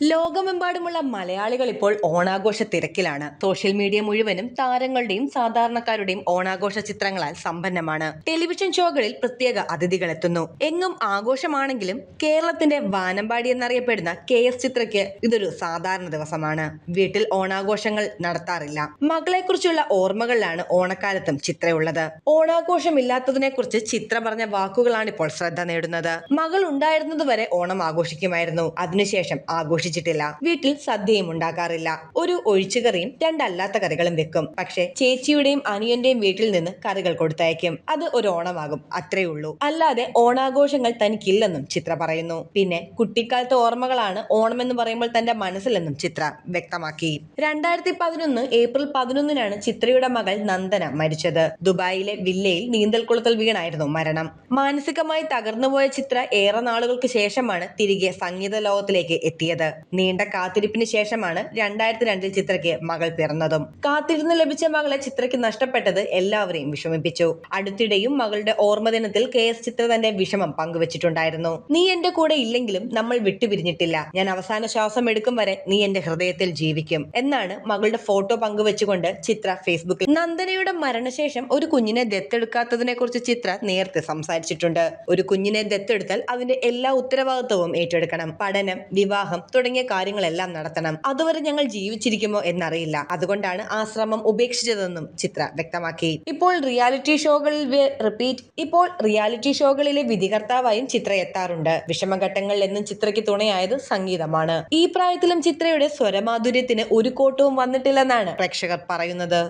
ലോകമെമ്പാടുമുള്ള മലയാളികൾ ഇപ്പോൾ ഓണാഘോഷ തിരക്കിലാണ്. സോഷ്യൽ മീഡിയ മുഴുവനും താരങ്ങളുടെയും സാധാരണക്കാരുടെയും ഓണാഘോഷ ചിത്രങ്ങളാൽ സമ്പന്നമാണ്. ടെലിവിഷൻ ഷോകളിൽ പ്രത്യേക അതിഥികൾ എത്തുന്നു. എങ്ങും ആഘോഷമാണെങ്കിലും കേരളത്തിന്റെ വാനമ്പാടി എന്നറിയപ്പെടുന്ന കെ എസ് ചിത്രയ്ക്ക് ഇതൊരു സാധാരണ ദിവസമാണ്. വീട്ടിൽ ഓണാഘോഷങ്ങൾ നടത്താറില്ല. മകളെക്കുറിച്ചുള്ള ഓർമ്മകളിലാണ് ഓണക്കാലത്തും ചിത്രയുള്ളത്. ഓണാഘോഷമില്ലാത്തതിനെ കുറിച്ച് ചിത്ര പറഞ്ഞ വാക്കുകളാണ് ഇപ്പോൾ ശ്രദ്ധ നേടുന്നത്. മകൾ ഉണ്ടായിരുന്നതുവരെ ഓണം ആഘോഷിക്കുമായിരുന്നു. അതിനുശേഷം ആഘോഷിച്ചിട്ടില്ല വീട്ടിൽ സദ്യയും ഉണ്ടാക്കാറില്ല. ഒരു ഒഴിച്ചുകറിയും രണ്ടല്ലാത്ത കറികളും വെക്കും. പക്ഷെ ചേച്ചിയുടെയും അനിയന്റെയും വീട്ടിൽ നിന്ന് കറികൾ കൊടുത്തയക്കും. അത് ഒരു ഓണമാകും അത്രേ ഉള്ളൂ. അല്ലാതെ ഓണാഘോഷങ്ങൾ തനിക്കില്ലെന്നും ചിത്ര പറയുന്നു. പിന്നെ കുട്ടിക്കാലത്തെ ഓർമ്മകളാണ് ഓണമെന്ന് പറയുമ്പോൾ തന്റെ മനസ്സിലെന്നും ചിത്ര വ്യക്തമാക്കി. രണ്ടായിരത്തി പതിനൊന്ന് ഏപ്രിൽ പതിനൊന്നിനാണ് ചിത്രയുടെ മകൾ നന്ദന മരിച്ചത്. ദുബായിലെ വില്ലയിൽ നീന്തൽക്കുളത്തിൽ വീണായിരുന്നു മരണം. മാനസികമായി തകർന്നുപോയ ചിത്ര ഏറെ നാളുകൾക്ക് ശേഷമാണ് തിരികെ സംഗീത ലോകത്തിലേക്ക് എത്തിയത്. നീണ്ട കാത്തിരിപ്പിന് ശേഷമാണ് രണ്ടായിരത്തി രണ്ടിൽ ചിത്രയ്ക്ക് മകൾ പിറന്നതും. കാത്തിരുന്ന് ലഭിച്ച മകളെ ചിത്രയ്ക്ക് നഷ്ടപ്പെട്ടത് എല്ലാവരെയും വിഷമിപ്പിച്ചു. അടുത്തിടെയും മകളുടെ ഓർമ്മദിനത്തിൽ കെ എസ് ചിത്ര തന്റെ വിഷമം പങ്കുവച്ചിട്ടുണ്ടായിരുന്നു. നീ എന്റെ കൂടെ ഇല്ലെങ്കിലും നമ്മൾ വിട്ടുപിരിഞ്ഞിട്ടില്ല. ഞാൻ അവസാന ശ്വാസം എടുക്കും വരെ നീ എന്റെ ഹൃദയത്തിൽ ജീവിക്കും എന്നാണ് മകളുടെ ഫോട്ടോ പങ്കുവച്ചുകൊണ്ട് ചിത്ര ഫേസ്ബുക്കിൽ. നന്ദനയുടെ മരണശേഷം ഒരു കുഞ്ഞിനെ ദത്തെടുക്കാത്തതിനെ കുറിച്ച് ചിത്ര നേരത്തെ സംസാരിച്ചിട്ടുണ്ട്. ഒരു കുഞ്ഞിനെ ദത്തെടുത്താൽ അതിന്റെ എല്ലാ ഉത്തരവാദിത്വവും ഏറ്റെടുക്കണം. പഠനം വിവാഹം തുടങ്ങിയ കാര്യങ്ങളെല്ലാം നടത്തണം. അതുവരെ ഞങ്ങൾ ജീവിച്ചിരിക്കുമോ എന്നറിയില്ല. അതുകൊണ്ടാണ് ആശ്രമം ശ്രമം ഉപേക്ഷിച്ചതെന്നും ചിത്ര വ്യക്തമാക്കി. ഇപ്പോൾ റിയാലിറ്റി ഷോകളിൽ റിപ്പീറ്റ് ഇപ്പോൾ റിയാലിറ്റി ഷോകളിലെ വിധികർത്താവായും ചിത്ര എത്താറുണ്ട്. വിഷമഘട്ടങ്ങളിൽ എന്നും ചിത്രയ്ക്ക് തുണയായത് സംഗീതമാണ്. ഈ പ്രായത്തിലും ചിത്രയുടെ സ്വരമാധുര്യത്തിന് ഒരു കോട്ടവും വന്നിട്ടില്ലെന്നാണ് പ്രേക്ഷകർ പറയുന്നത്.